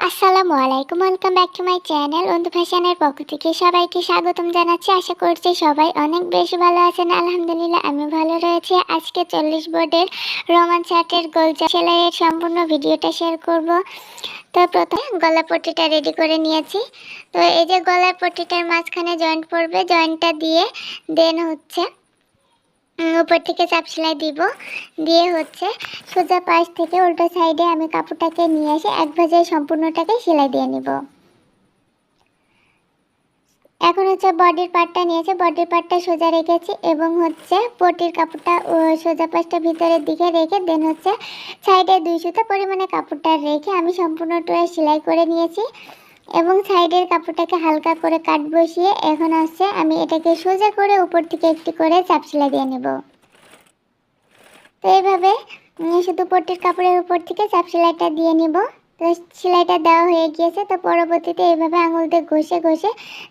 আসসালামু আলাইকুম welcome back to my channel অন্ধু ফ্যাশনের পক্ষ থেকে সবাইকে স্বাগতম জানাচ্ছি। আশা করছি সবাই অনেক বেশি ভালো আছেন। আলহামদুলিল্লাহ আমি ভালো রয়েছি। আজকে চল্লিশ বোর্ডের রোমান চার্টের গোলজা সেলাইয়ের সম্পূর্ণ ভিডিওটা শেয়ার করব। তো প্রথমে গলা পট্টিটা রেডি করে নিয়েছি। তো এই যে গলার পট্টিটার মাঝখানে জয়েন্ট পড়বে। জয়েন্টটা দিয়ে দেন হচ্ছে উপর থেকে চাপ সেলাই দিব। দিয়ে হচ্ছে সোজা পাশ থেকে উল্টো সাইডে আমি কাপড়টাকে নিয়ে এসে এক ভাজে সম্পূর্ণটাকে সেলাই দিয়ে নিব। এখন হচ্ছে বডির পার্টটা নিয়েছে বডির পার্টটা সোজা রেখেছি এবং হচ্ছে পটির কাপড়টা সোজা পাশটা ভিতরের দিকে রেখে দেন হচ্ছে সাইডে দুই সুতা পরিমাণে কাপড়টা রেখে আমি সম্পূর্ণটা সেলাই করে নিয়েছি। এবং সাইডের কাপড়টাকে হালকা করে কাট বসিয়ে এখন আসছে, আমি এটাকে সোজা করে উপর থেকে একটি করে চাপ সেলাই দিয়ে নেব। তো এইভাবে শুধু পট্টির কাপড়ের উপর থেকে চাপ সেলাইটা দিয়ে নিব। তো সেলাইটা দেওয়া হয়ে গিয়েছে, তো পরবর্তীতে এইভাবে আঙুল দিয়ে ঘষে ঘষে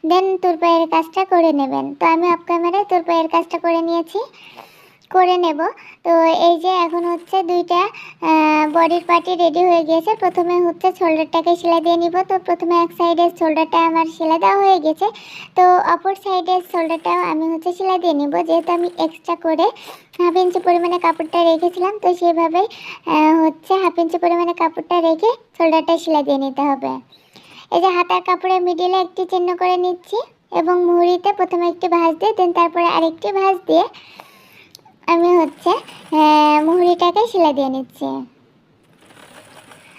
দেন তুরপায়ের কাজটা করে নেবেন। তো আমি অফ ক্যামেরায় তুরপায়ের কাজটা করে নিয়েছি। করে নেব। তো এই যে এখন হচ্ছে দুইটা বডির পার্টি রেডি হয়ে গিয়েছে। প্রথমে হচ্ছে শোল্ডারটাকে সেলাই দিয়ে নিব। তো প্রথমে এক সাইডের শোল্ডারটা আমার সেলাই দেওয়া হয়ে গেছে। তো অপর সাইডের শোল্ডারটাও আমি হচ্ছে সেলাই দিয়ে নিব। যেহেতু আমি এক্সট্রা করে হাফ ইঞ্চি পরিমাণে কাপড়টা রেখেছিলাম, তো সেভাবেই হচ্ছে হাফ ইঞ্চি পরিমাণে কাপড়টা রেখে শোল্ডারটা সেলাই দিয়ে নিতে হবে। এই যে হাতার কাপড়ের মিডিলে একটি চিহ্ন করে নিচ্ছি এবং মুহুরিতে প্রথমে একটি ভাঁজ দিয়ে দেন তারপরে আরেকটি ভাঁজ দিয়ে আমি হচ্ছে মুহুরিটাকে সেলাই দিয়ে নিচ্ছি।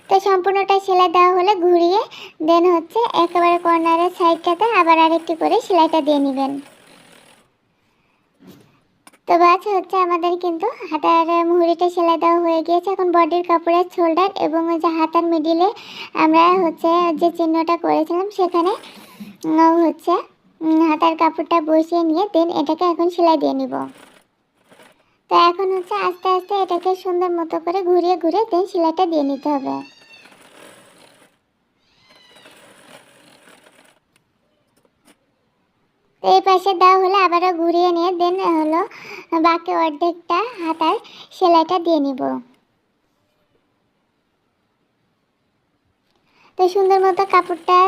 তো সম্পূর্ণটা সেলাই দেওয়া হলে ঘুরিয়ে দেন হচ্ছে একেবারে কর্নারের সাইডটাতে আবার আরেকটি করে সেলাইটা দিয়ে নেবেন। তো বাস হচ্ছে আমাদের কিন্তু হাতার মুহুরিটা সেলাই দেওয়া হয়ে গিয়েছে। এখন বডির কাপড়ের শোল্ডার এবং ওই যে হাতার মিডিলে আমরা হচ্ছে যে চিহ্নটা করেছিলাম, সেখানে হচ্ছে হাতার কাপড়টা বসিয়ে নিয়ে দেন, এটাকে এখন সেলাই দিয়ে নিব। তো এখন হচ্ছে আস্তে আস্তে এটাকে সুন্দর মতো করে ঘুরিয়ে ঘুরিয়ে দেন, সেলাইটা দিয়ে নিতে হবে। এই পাশে দেওয়া হলে, আবারও ঘুরিয়ে নিয়ে দেন হলো বাকি অর্ধেকটা হাতার সেলাইটা দিয়ে নিব। তো সুন্দর মতো কাপড়টা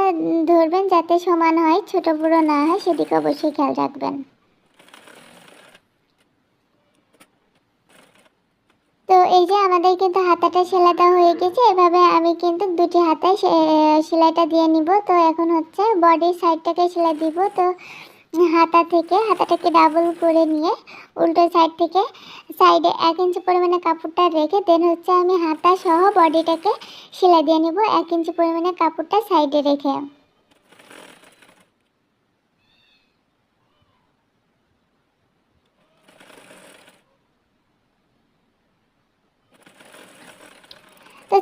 ধরবেন যাতে সমান হয়, ছোট বড়ো না হয়, সেদিকে অবশ্যই খেয়াল রাখবেন। তো এই যে আমাদের কিন্তু হাতাটা দেওয়া হয়ে গেছে, এভাবে আমি কিন্তু দুটি হাতায় সেলাইটা দিয়ে নিব। তো এখন হচ্ছে বডির সাইডটাকে সেলাই দিব। তো হাতা থেকে, হাতাটাকে ডাবল করে নিয়ে উল্টো সাইড থেকে সাইডে এক ইঞ্চি পরিমাণে কাপড়টা রেখে দেন হচ্ছে আমি হাতা সহ বডিটাকে সেলাই দিয়ে নিব। এক ইঞ্চি পরিমাণে কাপড়টা সাইডে রেখে।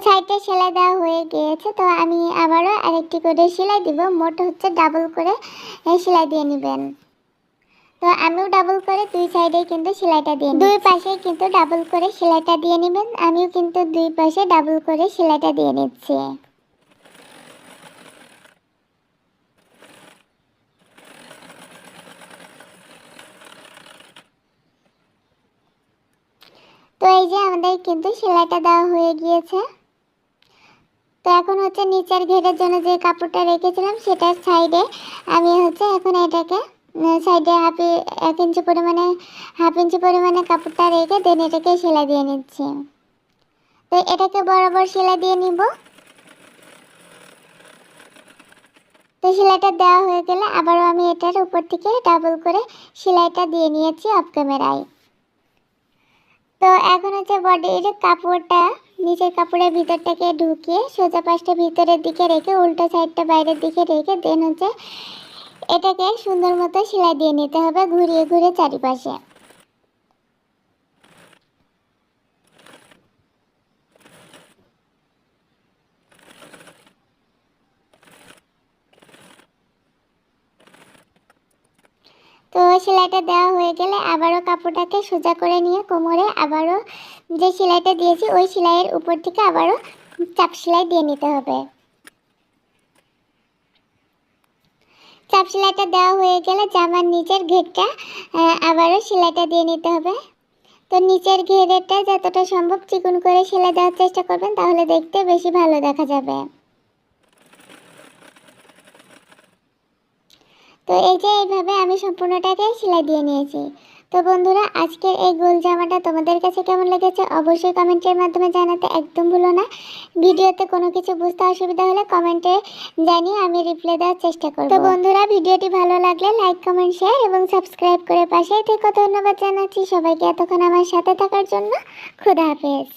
তো সাইডে সেলাই দেওয়া হয়ে গিয়েছে, তো আমি আবারও আরেকটি করে সেলাই দিব। মোট হচ্ছে ডাবল করে সেলাই দিয়ে নেবেন। তো আমিও ডাবল করে দুই সাইডে কিন্তু সেলাইটা দিয়ে দুই পাশে কিন্তু ডাবল করে সেলাইটা দিয়ে নেবেন, আমিও কিন্তু দুই পাশে ডাবল করে সেলাইটা দিয়ে নিচ্ছি। তো এই যে আমাদের কিন্তু সেলাইটা দেওয়া হয়ে গিয়েছে। এখন হচ্ছে নিচের ঘেরের জন্য যে কাপড়টা রেখেছিলাম সেটার সাইডে আমি হচ্ছে এখন এটাকে সাইডে হাফ এক ইঞ্চি পরিমাণে হাফ ইঞ্চি পরিমাণে কাপড়টা রেখে দেন এটাকে সেলাই দিয়ে নিচ্ছি। তো এটাকে বরাবর সেলাই দিয়ে নিব। তো সেলাইটা দেওয়া হয়ে গেলে আবারও আমি এটার উপর থেকে ডাবল করে সেলাইটা দিয়ে নিয়েছি অফ ক্যামেরায় তো এখন হচ্ছে বডির কাপড়টা, নিচের কাপড়ের ভিতরটাকে ঢুকিয়ে সোজা পাশটা ভিতরের দিকে রেখে, উল্টো সাইডটা বাইরের দিকে রেখে দেন হচ্ছে এটাকে সুন্দর মতো সেলাই দিয়ে নিতে হবে ঘুরিয়ে ঘুরে চারিপাশে। তো সেলাইটা দেওয়া হয়ে গেলে আবারও কাপড়টাকে সোজা করে নিয়ে কোমরে আবারও যে সেলাইটা দিয়েছি, ওই সেলাইয়ের উপর থেকে আবারও চাপ সেলাই দিয়ে নিতে হবে। চাপ সেলাইটা দেওয়া হয়ে গেলে জামার নিচের ঘেরটা আবারও সেলাইটা দিয়ে নিতে হবে। তো নিচের ঘেরেটা যতটা সম্ভব চিকন করে সেলাই দেওয়ার চেষ্টা করবেন, তাহলে দেখতে বেশি ভালো দেখা যাবে। তো এই যে এইভাবে আমি সম্পূর্ণটাকে সেলাই দিয়ে নিয়েছি। তো বন্ধুরা, আজকের এই গোল জামাটা তোমাদের কাছে কেমন লেগেছে অবশ্যই কমেন্টের মাধ্যমে জানাতে একদম ভুলো না। ভিডিওতে কোনো কিছু বুঝতে অসুবিধা হলে কমেন্টে জানিয়ে আমি রিপ্লাই দেওয়ার চেষ্টা করব। তো বন্ধুরা, ভিডিওটি ভালো লাগলে লাইক কমেন্ট শেয়ার এবং সাবস্ক্রাইব করে পাশে থেকে। ধন্যবাদ জানাচ্ছি সবাইকে এতক্ষণ আমার সাথে থাকার জন্য। খুদা হাফেজ।